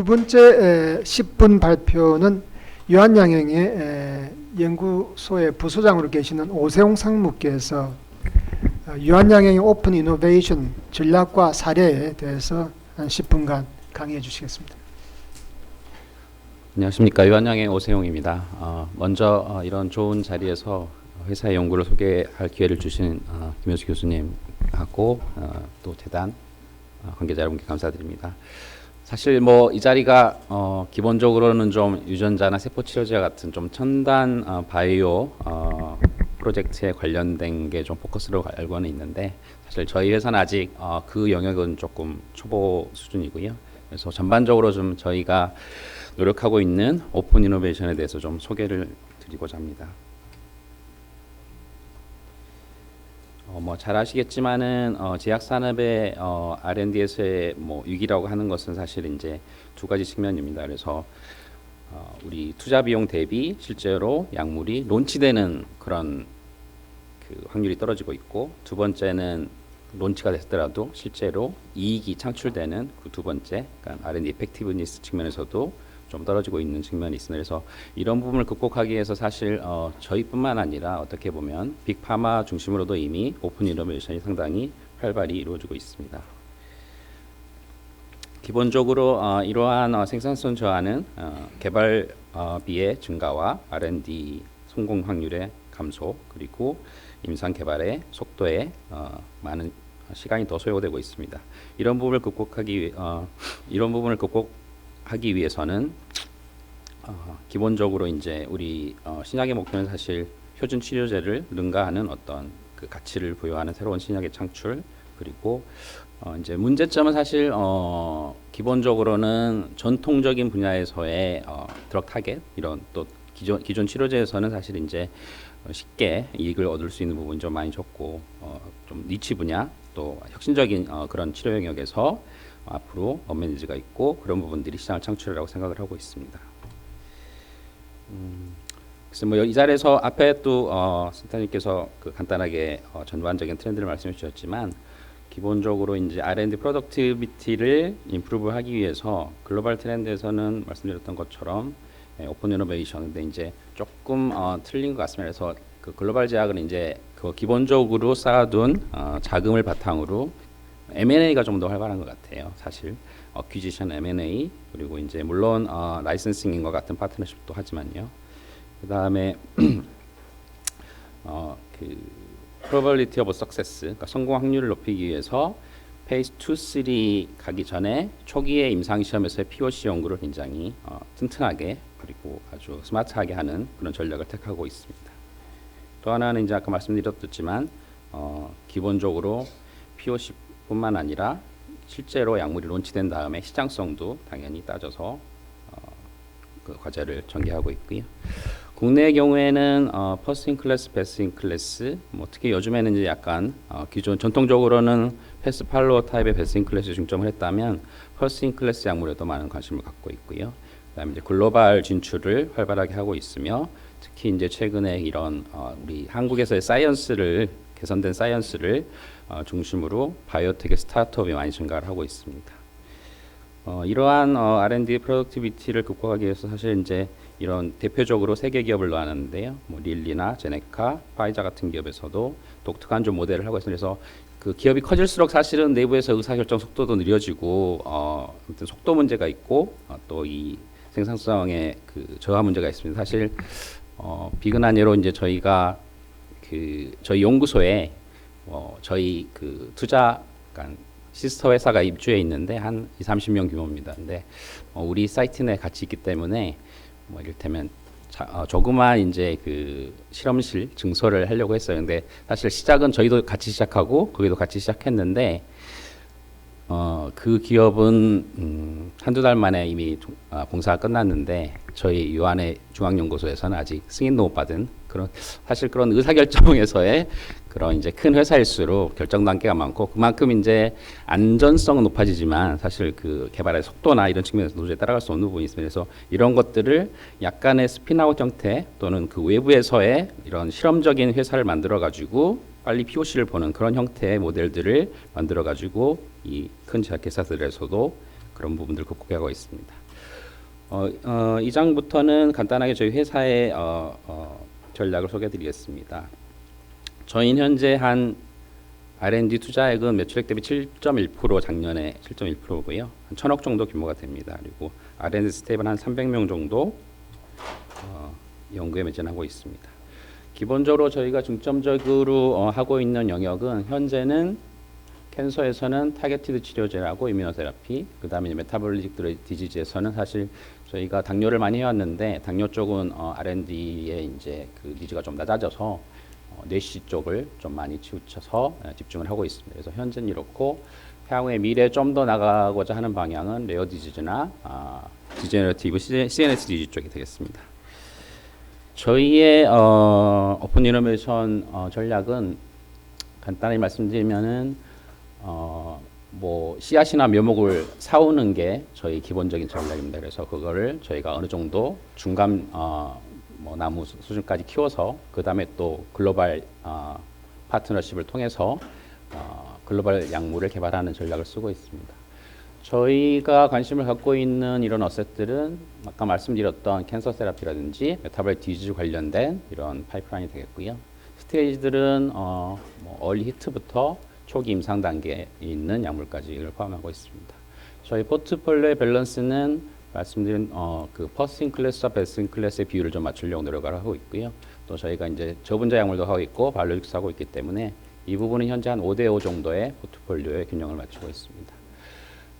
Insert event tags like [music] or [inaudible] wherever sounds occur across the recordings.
두 번째 에, 10분 발표는 유한양행의 에, 연구소의 부소장으로 계시는 오세홍 상무께서 어, 유한양행의 오픈 이노베이션 전략과 사례에 대해서 한 10분간 강의해 주시겠습니다. 안녕하십니까 유한양의 오세용입니다. 어, 먼저 어, 이런 좋은 자리에서 회사의 연구를 소개할 기회를 주신 어, 김효수 교수님하고 어, 또 재단 어, 관계자 여러분께 감사드립니다. 사실 뭐 이 자리가 어, 기본적으로는 좀 유전자나 세포 치료제 같은 좀 첨단 어, 바이오 어, 프로젝트에 관련된 게 좀 포커스로 알고는 있는데 사실 저희 회사는 아직 어, 그 영역은 조금 초보 수준이고요. 그래서 전반적으로 좀 저희가 노력하고 있는 오픈 이노베이션에 대해서 좀 소개를 드리고자 합니다. 어, 뭐잘 아시겠지만은 어, 제약 산업의 어, R&D에서의 뭐 위기라고 하는 것은 사실 이제 두 가지 측면입니다. 그래서 어, 우리 투자 비용 대비 실제로 약물이 론치되는 그런 그 확률이 떨어지고 있고 두 번째는 론치가 됐더라도 실제로 이익이 창출되는 그 두 번째 그러니까 R&D 이펙티브니스 측면에서도 좀 떨어지고 있는 측면이 있습니다. 그래서 이런 부분을 극복하기 위해서 사실 어, 저희뿐만 아니라 어떻게 보면 빅파마 중심으로도 이미 오픈 이노베이션이 상당히 활발히 이루어지고 있습니다. 기본적으로 어, 이러한 어, 생산성 저하는 어, 개발비의 증가와 R&D 성공 확률의 감소 그리고 임상 개발의 속도에 어, 많은 시간이 더 소요되고 있습니다. 이런 부분을 극복하기 위- 어, 이런 부분을 극복 하기 위해서는 어, 기본적으로 이제 우리 어, 신약의 목표는 사실 표준 치료제를 능가하는 어떤 그 가치를 부여하는 새로운 신약의 창출 그리고 어, 이제 문제점은 사실 어, 기본적으로는 전통적인 분야에서의 어, 드럭 타겟 이런 또 기존 기존 치료제에서는 사실 이제 어, 쉽게 이익을 얻을 수 있는 부분이 좀 많이 적고 어, 좀 니치 분야 또 혁신적인 어, 그런 치료 영역에서 앞으로 어메니지가 있고 그런 부분들이 시장을 창출이라고 생각을 하고 있습니다. 음, 그래서 뭐 이 자리에서 앞에 또 어, 센터님께서 그 간단하게 어, 전반적인 트렌드를 말씀해 주셨지만 기본적으로 이제 R&D 프로덕티비티를 임프루브하기 위해서 글로벌 트렌드에서는 말씀드렸던 것처럼 예, 오픈 이노베이션 근데 이제 조금 어, 틀린 것 같습니다. 그래서 그 글로벌 제약은 이제 그 기본적으로 쌓아둔 어, 자금을 바탕으로 M&A가 좀 더 활발한 것 같아요. 사실 어퀴지션 M&A 그리고 이제 물론 어, 라이선싱인 것 같은 파트너십도 하지만요. [clears throat] 그 다음에 어 그 probability of success, 그러니까 성공 확률을 높이기 위해서 페이스 2, 3 가기 전에 초기의 임상 시험에서의 POC 연구를 굉장히 어, 튼튼하게 그리고 아주 스마트하게 하는 그런 전략을 택하고 있습니다. 또 하나는 이제 아까 말씀드렸지만 어, 기본적으로 POC 뿐만 아니라 실제로 약물이 론치된 다음에 시장성도 당연히 따져서 어, 그 과제를 전개하고 있고요. 국내의 경우에는 어, 퍼스트 인 클래스, 베스트 인 클래스, 뭐 특히 요즘에는 이제 약간 어, 기존 전통적으로는 패스 팔로워 타입의 베스트 인 클래스에 중점을 했다면 퍼스트 인 클래스 약물에도 많은 관심을 갖고 있고요. 그다음에 이제 글로벌 진출을 활발하게 하고 있으며 특히 이제 최근에 이런 어, 우리 한국에서의 사이언스를 개선된 사이언스를 어, 중심으로 바이오텍의 스타트업이 많이 증가를 하고 있습니다. 어, 이러한 어, R&D 프로덕티비티를 극복하기 위해서 사실 이제 이런 대표적으로 세계 기업을 놓았는데요. 뭐 릴리나 제네카, 파이자 같은 기업에서도 독특한 좀 모델을 하고 있습니다. 그래서 그 기업이 커질수록 사실은 내부에서 의사결정 속도도 느려지고 어, 아무튼 속도 문제가 있고 어, 또이 생산성의 그 저하 문제가 있습니다. 사실 어, 비근한 예로 이제 저희가 그 저희 연구소에 어, 저희 그 투자 그러니까 시스터 회사가 입주해 있는데 한 2, 30명 규모입니다. 근데 어, 우리 사이트 내에 같이 있기 때문에 뭐 이를테면 자, 어, 조그만 이제 그 실험실 증설을 하려고 했어요. 근데 사실 시작은 저희도 같이 시작하고 거기도 같이 시작했는데 어, 그 기업은 음, 한두 달 만에 이미 종- 아, 공사가 끝났는데 저희 유한의 중앙연구소에서는 아직 승인도 못 받은 그런 사실 그런 의사결정에서의 그런 이제 큰 회사일수록 결정 단계가 많고 그만큼 이제 안전성은 높아지지만 사실 그 개발의 속도나 이런 측면에서 도저히 따라갈 수 없는 부분이 있습니다. 그래서 이런 것들을 약간의 스피나웃 형태 또는 그 외부에서의 이런 실험적인 회사를 만들어 가지고 빨리 POC를 보는 그런 형태의 모델들을 만들어 가지고 이 큰 제약회사들에서도 그런 부분들을 극복하고 있습니다. 어, 어, 이 장부터는 간단하게 저희 회사의 어, 어, 전략을 소개해드리겠습니다. 저희는 현재 한 R&D 투자액은 매출액 대비 7.1% 작년에 7.1%고요. 한 천억 정도 규모가 됩니다. 그리고 R&D 스텝은 한 300명 정도 어, 연구에 매진하고 있습니다. 기본적으로 저희가 중점적으로 어, 하고 있는 영역은 현재는 캔서에서는 타겟티드 치료제라고 이뮤노테라피, 그다음에 메타볼릭 디지즈에서는 사실 저희가 당뇨를 많이 해왔는데 당뇨 쪽은 어, R&D에 이제 그 니즈가 좀 낮아져서 어, 뇌시 쪽을 좀 많이 치우쳐서 어, 집중을 하고 있습니다. 그래서 현재는 이렇고 향후에 미래에 좀 더 나가고자 하는 방향은 레어 디지즈나 아, 디제너티브 CNS 디지즈 쪽이 되겠습니다. 저희의 어, 오픈 이노베이션 어, 전략은 간단히 말씀드리면은 어, 뭐 씨앗이나 묘목을 사오는 게 저희 기본적인 전략입니다. 그래서 그거를 저희가 어느 정도 중간 어, 뭐 나무 수- 수준까지 키워서 그 다음에 또 글로벌 어, 파트너십을 통해서 어, 글로벌 약물을 개발하는 전략을 쓰고 있습니다. 저희가 관심을 갖고 있는 이런 어셋들은 아까 말씀드렸던 캔서 세라피라든지 메타볼 디지즈 관련된 이런 파이프라인이 되겠고요. 스테이지들은 어, 뭐 얼리 히트부터 초기 임상 단계에 있는 약물까지를 포함하고 있습니다. 저희 포트폴리오의 밸런스는 말씀드린 어, 그 퍼스트 클래스와 베스트 클래스의 비율을 좀 맞추려고 노력을 하고 있고요. 또 저희가 이제 저분자 약물도 하고 있고 바이오로직스 하고 있기 때문에 이 부분은 현재 한 5대 5 정도의 포트폴리오의 균형을 맞추고 있습니다.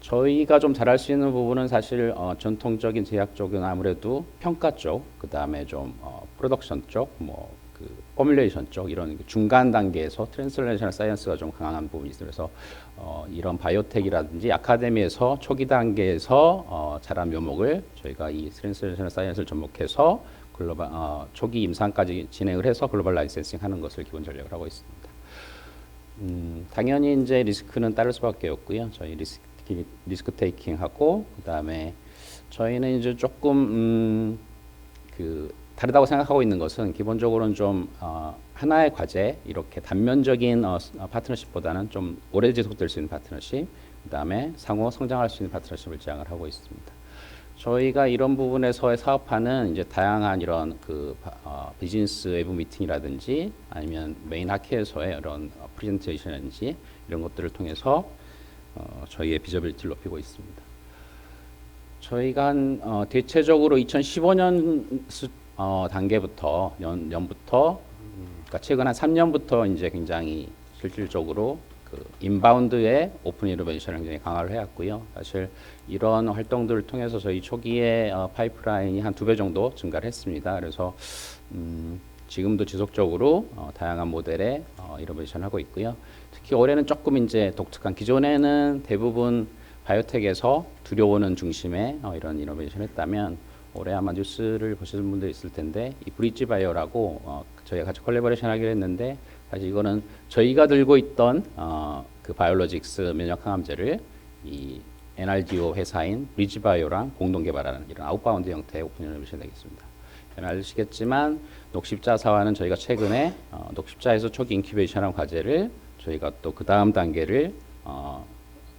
저희가 좀 잘할 수 있는 부분은 사실 어, 전통적인 제약 쪽은 아무래도 평가 쪽, 그 다음에 좀 어, 프로덕션 쪽, 뭐 그 포뮬레이션 쪽 이런 그 중간 단계에서 트랜슬레이셔널 사이언스가 좀 강한 부분이 있어요. 그래서 어, 이런 바이오텍이라든지 아카데미에서 초기 단계에서 어, 자란 묘목을 저희가 이 트랜슬레이셔널 사이언스를 접목해서 글로벌 어, 초기 임상까지 진행을 해서 글로벌 라이센싱 하는 것을 기본 전략을 하고 있습니다. 음, 당연히 이제 리스크는 따를 수밖에 없고요. 저희 리스크 리스크 테이킹 하고 그다음에 저희는 이제 조금 음, 그 다르다고 생각하고 있는 것은 기본적으로는 좀 어, 하나의 과제 이렇게 단면적인 어, 스- 어, 파트너십보다는 좀 오래 지속될 수 있는 파트너십 그다음에 상호 성장할 수 있는 파트너십을 지향을 하고 있습니다. 저희가 이런 부분에서의 사업화는 이제 다양한 이런 그 바- 어, 비즈니스 외부 미팅이라든지 아니면 메인 학회에서의 이런 어, 프레젠테이션이라든지 이런 것들을 통해서 어, 저희의 비저빌리티를 높이고 있습니다. 저희가 한 어, 대체적으로 2015년 수, 어, 단계부터 연, 연부터 음, 그러니까 최근 한 3년부터 이제 굉장히 실질적으로 그 인바운드의 오픈 이노베이션을 굉장히 강화를 해왔고요. 사실 이런 활동들을 통해서 저희 초기에 어, 파이프라인이 한 두 배 정도 증가를 했습니다. 그래서 음, 지금도 지속적으로 어, 다양한 모델의 어, 이노베이션 하고 있고요. 특히 올해는 조금 이제 독특한 기존에는 대부분 바이오텍에서 두려워는 중심의 어, 이런 이노베이션 했다면 올해 아마 뉴스를 보시는 분들 있을 텐데 이 브릿지 바이오라고 어, 저희가 같이 콜라보레이션 하기로 했는데 사실 이거는 저희가 들고 있던 어, 그 바이올로직스 면역 항암제를 이 NRDO 회사인 브릿지 바이오랑 공동 개발하는 이런 아웃바운드 형태의 오픈 이노베이션 되겠습니다. 아시겠지만 녹십자사와는 저희가 최근에 어, 녹십자에서 초기 인큐베이션한 과제를 저희가 또 그 다음 단계를 어,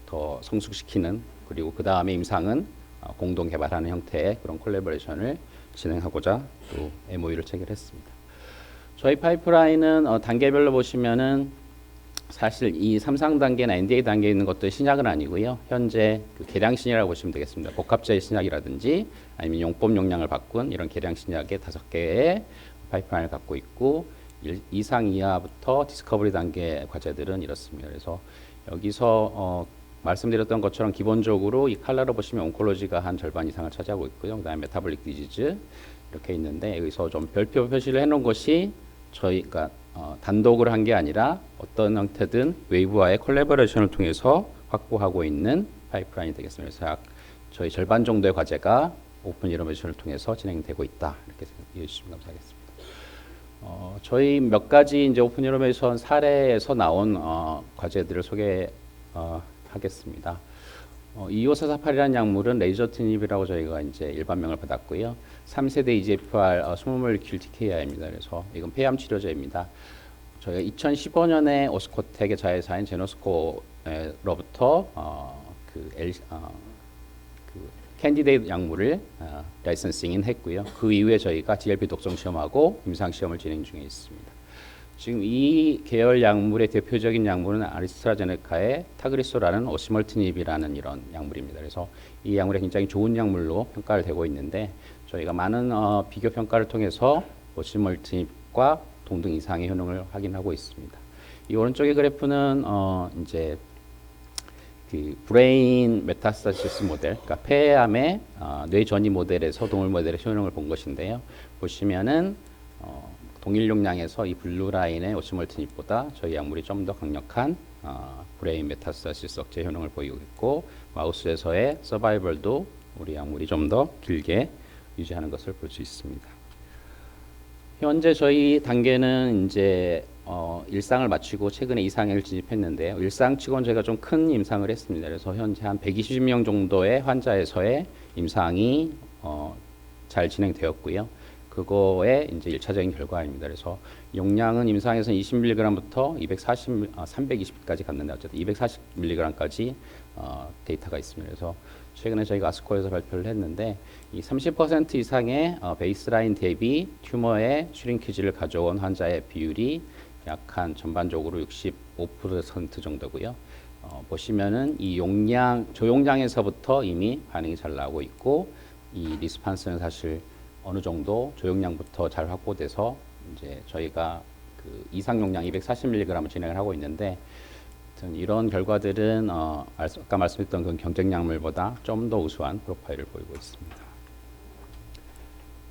더 성숙시키는 그리고 그 다음에 임상은 어, 공동 개발하는 형태의 그런 콜라보레이션을 진행하고자 또 MOU를 체결했습니다. 저희 파이프라인은 어, 단계별로 보시면은 사실 이 3상 단계나 NDA 단계에 있는 것도 신약은 아니고요. 현재 그 계량 신약이라고 보시면 되겠습니다. 복합제 신약이라든지 아니면 용법 용량을 바꾼 이런 계량 신약의 다섯 개의 파이프라인을 갖고 있고 2상 이하부터 디스커버리 단계 과제들은 이렇습니다. 그래서 여기서 어, 말씀드렸던 것처럼 기본적으로 이 칼라로 보시면 온콜로지가 한 절반 이상을 차지하고 있고요. 그다음에 메타볼릭 디지즈 이렇게 있는데 여기서 좀 별표 표시를 해놓은 것이 저희가 어, 단독으로 한게 아니라 어떤 형태든 웨이브와의 콜라보레이션을 통해서 확보하고 있는 파이프라인이 되겠습니다. 그래서 약 저희 절반 정도의 과제가 오픈 이노베이션을 통해서 진행되고 있다 이렇게 이해해 주시면 감사하겠습니다. 어, 저희 몇 가지 이제 오픈 이노베이션 사례에서 나온 어, 과제들을 소개하겠습니다. 어, 2548이라는 약물은 레이저티닙이라고 저희가 이제 일반명을 받았고요. 3세대 EGFR 어, 스몰몰리큘 TKI입니다. 그래서 이건 폐암 치료제입니다. 저희가 2015년에 오스코텍의 자회사인 제노스코로부터 어, 그, L, 어, 그 캔디데이트 약물을 어, 라이선싱인 했고요. 그 이후에 저희가 GLP 독성 시험하고 임상 시험을 진행 중에 있습니다. 지금 이 계열 약물의 대표적인 약물은 아리스트라제네카의 타그리소라는 오시멀티닙이라는 이런 약물입니다. 그래서 이 약물이 굉장히 좋은 약물로 평가를 되고 있는데 저희가 많은 어, 비교 평가를 통해서 오시멀티닙과 동등 이상의 효능을 확인하고 있습니다. 이 오른쪽의 그래프는 어, 이제 그 브레인 메타스타시스 모델, 그러니까 폐암의 어, 뇌 전이 모델에서 동물 모델의 효능을 본 것인데요. 보시면은 어, 동일 용량에서 이 블루 라인의 오시멀티닙보다 저희 약물이 좀 더 강력한 어, 브레인 메타스타시스 억제 효능을 보이고 있고 마우스에서의 서바이벌도 우리 약물이 좀 더 길게 유지하는 것을 볼 수 있습니다. 현재 저희 단계는 이제 어, 일상을 마치고 최근에 이상을 진입했는데요. 일상치고는 저희가 좀 큰 임상을 했습니다. 그래서 현재 한 120명 정도의 환자에서의 임상이 어, 잘 진행되었고요. 그거의 이제 일차적인 결과입니다. 그래서 용량은 임상에서 20mg부터 240, 아, 320까지 갔는데 어쨌든 240mg까지 어, 데이터가 있습니다. 그래서 최근에 저희가 아스코에서 발표를 했는데 이 30% 이상의 어, 베이스라인 대비 튜머의 슈링키지를 가져온 환자의 비율이 약한 전반적으로 65% 정도고요. 어, 보시면은 이 용량 조용량에서부터 이미 반응이 잘 나오고 있고 이 리스판스는 사실 어느 정도 조용량부터 잘 확보돼서 이제 저희가 그 이상 용량 240mg을 진행을 하고 있는데 이런 결과들은 어, 아까 말씀했던 그 경쟁 약물보다 좀 더 우수한 프로파일을 보이고 있습니다.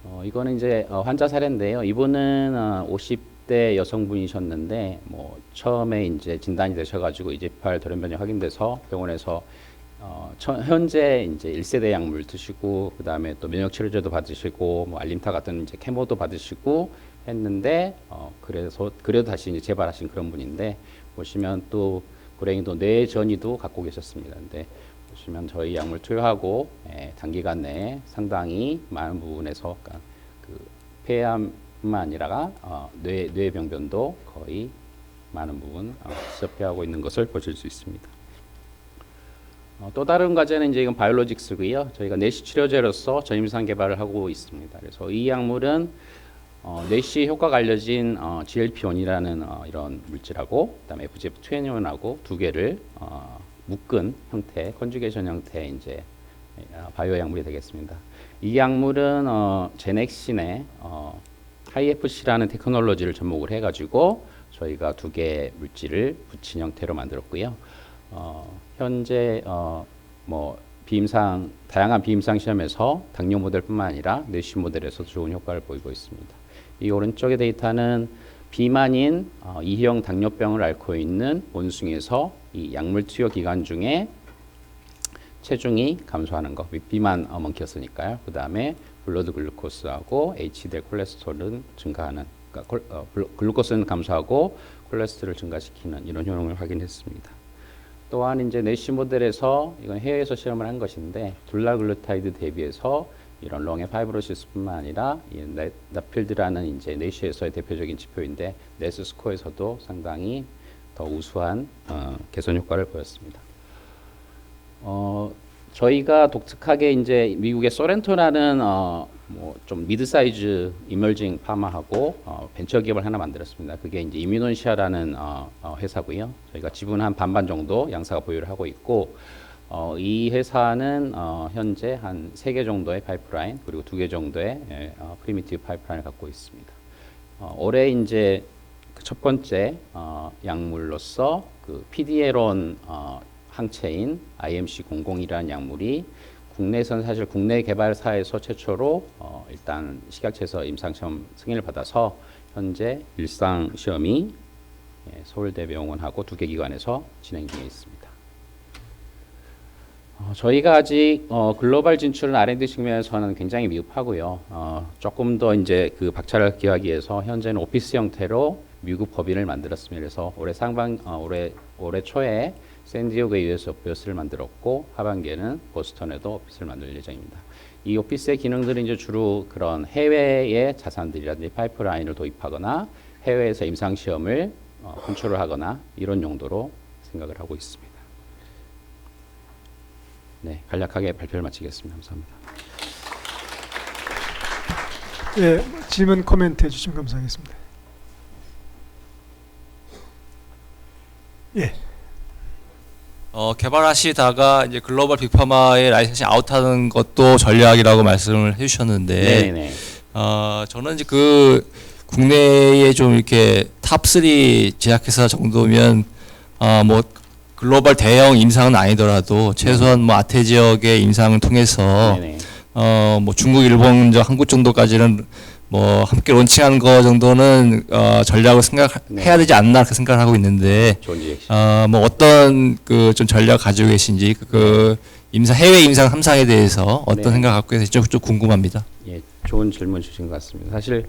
어, 이거는 이제 어, 환자 사례인데요. 이분은 어, 50 40대 여성분이셨는데 뭐 처음에 이제 진단이 되셔가지고 이지팔 돌연변이 확인돼서 병원에서 어, 처, 현재 이제 1세대 약물 드시고 그다음에 또 면역 치료제도 받으시고 뭐 알림타 같은 이제 케모도 받으시고 했는데 어, 그래서 그래도 다시 이제 재발하신 그런 분인데 보시면 또 불행히도 뇌 전이도 갖고 계셨습니다. 근데 보시면 저희 약물 투여하고 예, 단기간 내에 상당히 많은 부분에서 그러니까 그 폐암 뿐만 아니라 어, 뇌 뇌병변도 거의 많은 부분 어, 지적해하고 있는 것을 보실 수 있습니다. 어, 또 다른 과제는 이제 이건 바이올로직스고요. 저희가 내시 치료제로서 전임상 개발을 하고 있습니다. 그래서 이 약물은 어, 뇌시 효과가 알려진 어, GLP-1이라는 어, 이런 물질하고 그다음에 FGF21하고 두 개를 어, 묶은 형태, 컨주게이션 형태의 이제 어, 바이오 약물이 되겠습니다. 이 약물은 어, 제넥신의 어, HIFC라는 테크놀로지를 접목을 해가지고 저희가 두 개의 물질을 붙인 형태로 만들었고요. 어, 현재 어, 뭐 비임상 다양한 비임상 시험에서 당뇨 모델뿐만 아니라 뇌시 모델에서 좋은 효과를 보이고 있습니다. 이 오른쪽의 데이터는 비만인 어, 이형 당뇨병을 앓고 있는 원숭이에서 이 약물 투여 기간 중에 체중이 감소하는 거 비만 어, 멍키였으니까요. 그 다음에 블러드 글루코스하고 HDL 콜레스테롤은 증가하는 그러니까 콜, 어, 글루코스는 감소하고 콜레스테롤을 증가시키는 이런 효능을 확인했습니다. 또한 이제 내시 모델에서 이건 해외에서 실험을 한 것인데 둘라글루타이드 대비해서 이런 롱의 파이브로시스뿐만 아니라 이 네- 나필드라는 이제 내시에서의 대표적인 지표인데 네스 스코어에서도 상당히 더 우수한 어, 개선 효과를 보였습니다. 어, 저희가 독특하게 이제 미국의 소렌토라는 어, 뭐 좀 미드 사이즈 이멀징 파마하고 어, 벤처 기업을 하나 만들었습니다. 그게 이제 이뮤논시아라는 어, 어, 회사고요. 저희가 지분 한 반반 정도 양사가 보유를 하고 있고 어, 이 회사는 어, 현재 한 세 개 정도의 파이프라인 그리고 두 개 정도의 예, 어, 프리미티브 파이프라인을 갖고 있습니다. 어, 올해 이제 그 첫 번째 어, 약물로서 그 PD에론 어, 항체인 IMC002라는 약물이 국내에서는 사실 국내 개발사에서 최초로 어, 일단 식약처에서 임상시험 승인을 받아서 현재 일상 시험이 예, 서울대병원하고 두 개 기관에서 진행 중에 있습니다. 어, 저희가 아직 어, 글로벌 진출은 R&D 측면에서는 굉장히 미흡하고요. 어, 조금 더 이제 그 박차를 기하기 위해서 현재는 오피스 형태로 미국 법인을 만들었습니다. 그래서 올해 상반 어, 올해 올해 초에 샌디에고에 유에서 오피스를 만들었고 하반기에는 보스턴에도 오피스를 만들 예정입니다. 이 오피스의 기능들은 이제 주로 그런 해외의 자산들이라든지 파이프라인을 도입하거나 해외에서 임상 시험을 어, 컨트롤 하거나 이런 용도로 생각을 하고 있습니다. 네, 간략하게 발표를 마치겠습니다. 감사합니다. 예, 질문 코멘트 해주시면 감사하겠습니다. 예, 어, 개발하시다가 이제 글로벌 빅파마의 라이센싱 아웃하는 것도 전략이라고 말씀을 해주셨는데, 네, 네. 어, 저는 이제 그 국내에 좀 이렇게 탑3 제약회사 정도면, 어, 뭐 글로벌 대형 임상은 아니더라도 최소한 뭐 아태 지역의 임상을 통해서 네, 네. 어, 뭐 중국, 일본, 저 한국 정도까지는 뭐 함께 론칭하는 거 정도는 어, 전략을 생각해야 네. 되지 않나 그렇게 생각을 하고 있는데. 어, 뭐 어떤 그 좀 전략 가지고 계신지 그, 그 임상 해외 임상 삼상에 대해서 어떤 네. 생각 갖고 계신지 좀, 좀 궁금합니다. 예, 좋은 질문 주신 것 같습니다. 사실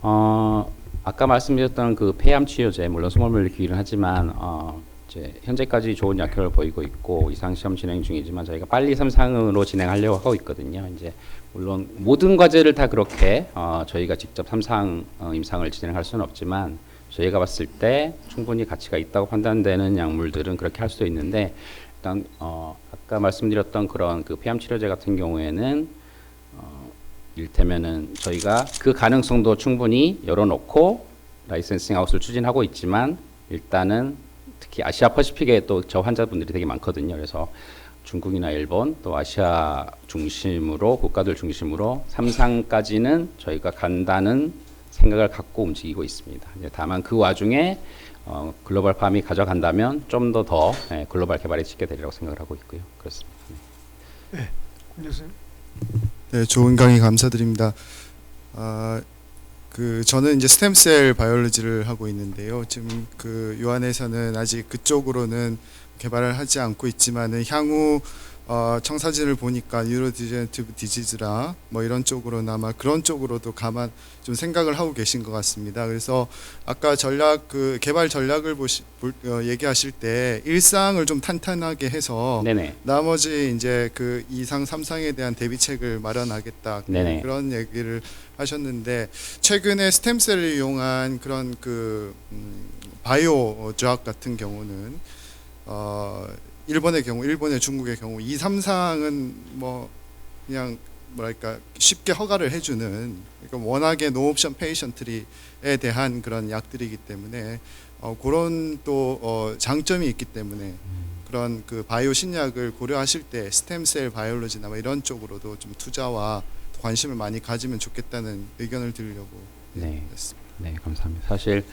어, 아까 말씀드렸던 그 폐암 치료제 물론 스몰 기기는 하지만 어, 이제 현재까지 좋은 약효를 보이고 있고 이상 시험 진행 중이지만 저희가 빨리 삼상으로 진행하려고 하고 있거든요. 이제 물론 모든 과제를 다 그렇게 어, 저희가 직접 삼상 어, 임상을 진행할 수는 없지만 저희가 봤을 때 충분히 가치가 있다고 판단되는 약물들은 그렇게 할 수도 있는데 일단 어, 아까 말씀드렸던 그런 그 폐암 치료제 같은 경우에는 어, 일테면은 저희가 그 가능성도 충분히 열어놓고 라이센싱 아웃을 추진하고 있지만 일단은 특히 아시아 퍼시픽에 또 저 환자분들이 되게 많거든요. 그래서 중국이나 일본 또 아시아 중심으로 국가들 중심으로 삼상까지는 저희가 간다는 생각을 갖고 움직이고 있습니다. 다만 그 와중에 어, 글로벌 팜이 가져간다면 좀 더더 예, 글로벌 개발에 찍게 되리라고 생각을 하고 있고요. 그렇습니다. 네. 권 교수님. 네, 좋은 강의 감사드립니다. 아, 그 저는 이제 스템셀 바이올로지를 하고 있는데요. 지금 그 요한에서는 아직 그쪽으로는 개발을 하지 않고 있지만은 향후 어, 청사진을 보니까 뉴로디제너티브 디지즈라 뭐 이런 쪽으로나 아마 그런 쪽으로도 가만 좀 생각을 하고 계신 것 같습니다. 그래서 아까 전략 그 개발 전략을 보시 볼, 어, 얘기하실 때 일상을 좀 탄탄하게 해서 네네. 나머지 이제 그 이상 삼상에 대한 대비책을 마련하겠다 네네. 그런 얘기를 하셨는데 최근에 스템셀을 이용한 그런 그 음, 바이오 조합 같은 경우는 어 일본의 경우, 일본의 중국의 경우 이 삼상은 뭐 그냥 뭐랄까 쉽게 허가를 해주는 그러니까 워낙에 노옵션 페이션트리에 대한 그런 약들이기 때문에 어, 그런 또 어, 장점이 있기 때문에 그런 그 바이오 신약을 고려하실 때 스템셀 바이올로지나 뭐 이런 쪽으로도 좀 투자와 관심을 많이 가지면 좋겠다는 의견을 드리려고 네. 했습니다. 네, 감사합니다. 사실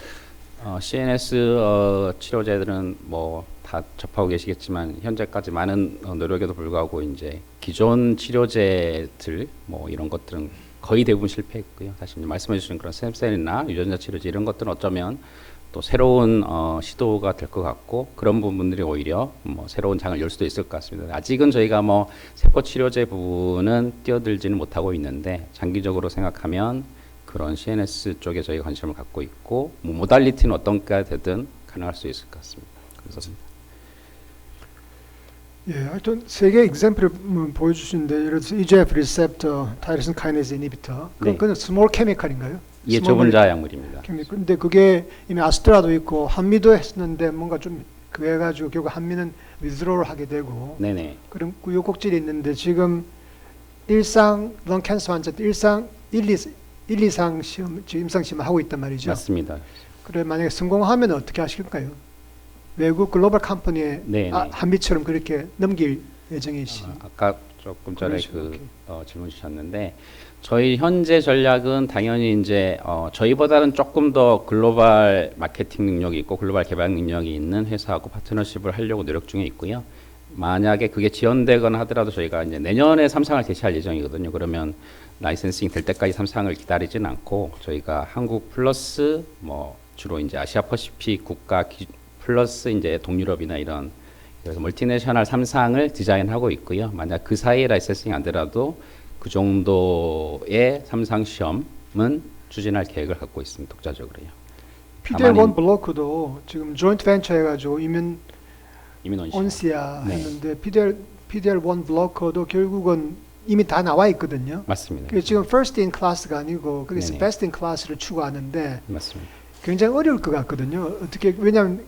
어, CNS 어, 치료제들은 뭐 다 접하고 계시겠지만 현재까지 많은 어, 노력에도 불구하고 이제 기존 치료제들 뭐 이런 것들은 거의 대부분 실패했고요. 사실 말씀해 주신 그런 스템셀이나 유전자 치료제 이런 것들은 어쩌면 또 새로운 어, 시도가 될 것 같고 그런 부분들이 오히려 뭐 새로운 장을 열 수도 있을 것 같습니다. 아직은 저희가 뭐 세포 치료제 부분은 뛰어들지는 못하고 있는데 장기적으로 생각하면 그런 CNS 쪽에 저희 관심을 갖고 있고 뭐 모달리티는 어떤 가 되든 가능할 수 있을 것 같습니다. 그래서 예, 하여튼 세 개의 example을 음, 보여주시는데 예를 들어서 EGF tyrosine kinase inhibitor, 네. 그건 그건 small chemical인가요? 이게 small 저분자 약물입니다. chemical. 근데 그게 이미 아스트라도 있고 한미도 했었는데 뭔가 좀 그래 가지고 결국 한미는 withdraw를 하게 되고 네네. 그런 우여곡절이 있는데 지금 일상 런 캔서 환자들 일상 1, 2, 1, 2상 시험 지금 임상 시험 하고 있단 말이죠. 맞습니다. 그래 만약에 성공하면 어떻게 하실까요? 외국 글로벌 컴퍼니에 네, 아, 네. 한미처럼 그렇게 넘길 예정이시. 아, 아까 조금 전에 그. 어, 질문 주셨는데 저희 현재 전략은 당연히 이제 어, 저희보다는 조금 더 글로벌 마케팅 능력이 있고 글로벌 개발 능력이 있는 회사하고 파트너십을 하려고 노력 중에 있고요. 만약에 그게 지원되거나 하더라도 저희가 이제 내년에 삼상을 개시할 예정이거든요. 그러면 라이센싱 될 때까지 삼상을 기다리지는 않고 저희가 한국 플러스 뭐 주로 이제 아시아 퍼시픽 국가 기, 플러스 이제 동유럽이나 이런 그래서 멀티내셔널 삼상을 디자인하고 있고요. 만약 그 사이에 라이센싱 안 되라도 그 정도의 삼상 시험은 추진할 계획을 갖고 있습니다. 독자적으로요. PDL1 다만 블로크도 지금 조인트 벤처 해가지고 이면 이민원 씨. 온시아 네. 했는데 PDL PDL1 블로커도 결국은 이미 다 나와 있거든요. 맞습니다. 그게 지금 first in class가 아니고 그래서 네네. best in class를 추구하는데 맞습니다. 굉장히 어려울 것 같거든요. 어떻게 왜냐하면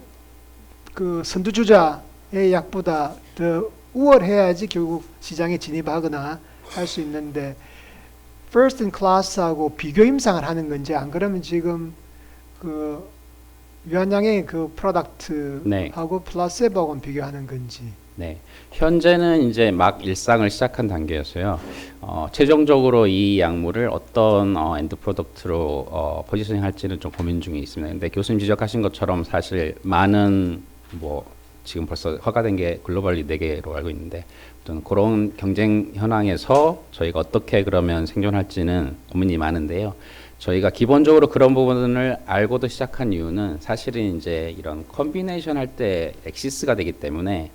그 선두주자의 약보다 더 우월해야지 결국 시장에 진입하거나 할 수 있는데 first in class하고 비교 임상을 하는 건지 안 그러면 지금 그 유한양의 그 프로덕트하고 네. 플라세보하고는 비교하는 건지 네, 현재는 이제 막 일상을 시작한 단계여서요. 어, 최종적으로 이 약물을 어떤 어, 엔드 프로덕트로 어, 포지셔닝 할지는 좀 고민 중에 있습니다. 근데 교수님 지적하신 것처럼 사실 많은 뭐 지금 벌써 허가된 게 글로벌리 4개로 알고 있는데 어떤 그런 경쟁 현황에서 저희가 어떻게 그러면 생존할지는 고민이 많은데요. 저희가 기본적으로 그런 부분을 알고도 시작한 이유는 사실은 이제 이런 컨비네이션 할 때 엑시스가 되기 때문에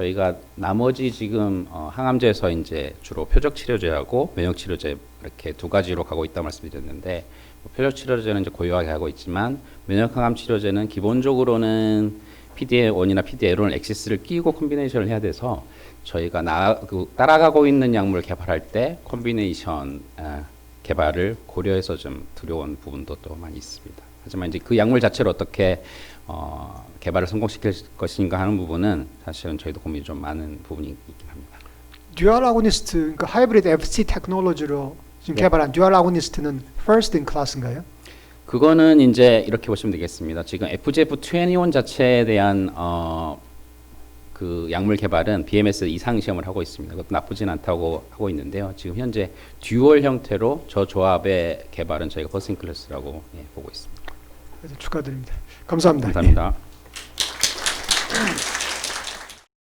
저희가 나머지 지금 어, 항암제에서 이제 주로 표적 치료제하고 면역 치료제 이렇게 두 가지로 가고 있다 말씀드렸는데 뭐 표적 치료제는 이제 고유하게 하고 있지만 면역 항암 치료제는 기본적으로는 PDA1이나 PDA1 엑시스를 끼고 컨비네이션을 해야 돼서 저희가 나, 그 따라가고 있는 약물을 개발할 때 컨비네이션 아, 개발을 고려해서 좀 두려운 부분도 또 많이 있습니다. 하지만 이제 그 약물 자체를 어떻게 어, 개발을 성공시킬 것인가 하는 부분은 사실은 저희도 고민이 좀 많은 부분이 있긴 합니다. 듀얼 아고니스트 그러니까 하이브리드 FC 테크놀로지로 지금 네. 개발한 듀얼 아고니스트는 first in class인가요? 그거는 이제 이렇게 보시면 되겠습니다. 지금 FGF21 자체에 대한 어, 그 약물 개발은 BMS 이상 시험을 하고 있습니다. 그것도 나쁘진 않다고 하고 있는데요. 지금 현재 듀얼 형태로 저 조합의 개발은 저희가 퍼스인 클래스라고 예, 보고 있습니다. 축하드립니다. 감사합니다. 감사합니다.